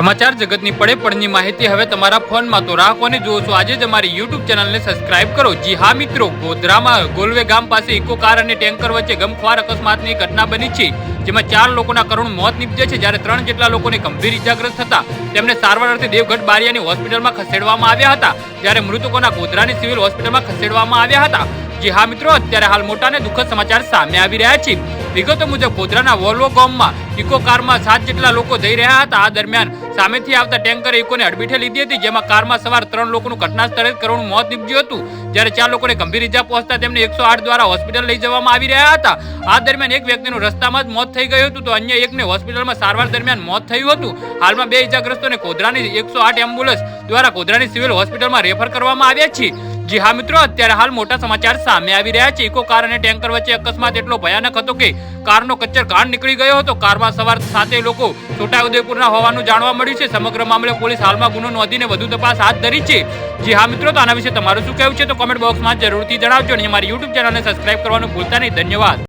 સમાચાર જગતની પડે પડની માહિતી હવે તમારા ફોનમાં. તો રાખોને જુઓ છો? આજે જ અમારી યુટ્યુબ ચેનલને સબસ્ક્રાઇબ કરો. જી હા, મિત્રો, ગોધરામાં ગોલવે ગામ પાસે ઇકો કાર અને ટેન્કર વચ્ચે ગમખ્વાર અકસ્માતની ઘટના બની છે, જેમાં ચાર લોકોના કરુણ મોત નીપજ્યા છે. જ્યારે ત્રણ જેટલા લોકોને ગંભીર ઇજાગ્રસ્ત થતા, તેમને સારવાર અર્થે દેવગઢ બારિયાની હોસ્પિટલમાં ખસેડવામાં આવ્યા હતા. જ્યારે મૃતકોના ગોધરાની સિવિલ હોસ્પિટલમાં ખસેડવામાં આવ્યા હતા. જી હા, મિત્રો, અત્યારે હાલ મોટા અને દુઃખદ સમાચાર સામે આવી રહ્યા છે. વિગતો મુજબ ગોધરાના વોલ્વો ગામમાં ઇકો કારમાં સાત જેટલા લોકો જઈ રહ્યા હતા. આ દરમિયાન સામેથી આવતા ટેન્કરે ઇકોને અડબીઠે લીધી હતી, જેમાં કારમાં સવાર ત્રણ લોકોનું ઘટના સ્થળે કરવાનું મોત નીપજ્યું હતું. જ્યારે ચાર લોકોને ગંભીર ઇજા પહોંચતા તેમને એકસો આઠ દ્વારા હોસ્પિટલ લઈ જવામાં આવી રહ્યા હતા. આ દરમિયાન એક વ્યક્તિનું રસ્તામાં જ મોત થઈ ગયું હતું તો અન્ય એકને હોસ્પિટલમાં સારવાર દરમિયાન મોત થયું હતું. હાલમાં બે ઇજાગ્રસ્તોને ગોધરાની એકસો આઠ એમ્બ્યુલન્સ દ્વારા ગોધરાની સિવિલ હોસ્પિટલમાં રેફર કરવામાં આવ્યા છે. જી હા મિત્રો, અત્યારે હાલ મોટા સમાચાર સામે આવી રહ્યા છે. ઇકો કાર અને ટેન્કર વચ્ચે અકસ્માત એટલો ભયાનક હતો કે કારનો કચ્છર કાંડ નીકળી ગયો હતો. કારમાં સવાર સાતે લોકો છોટાઉદેપુરના હોવાનું જાણવા મળ્યું છે. સમગ્ર મામલે પોલીસ હાલમાં ગુનો નોંધીને વધુ તપાસ હાથ ધરી છે. જી હા મિત્રો, તો આના વિશે તમારું શું કહેવું છે તો કમેન્ટ બોક્સમાં જરૂરથી જણાવજો અને અમારી યુટ્યુબ ચેનલને સબસ્ક્રાઇબ કરવાનું ભૂલતા નહીં. ધન્યવાદ.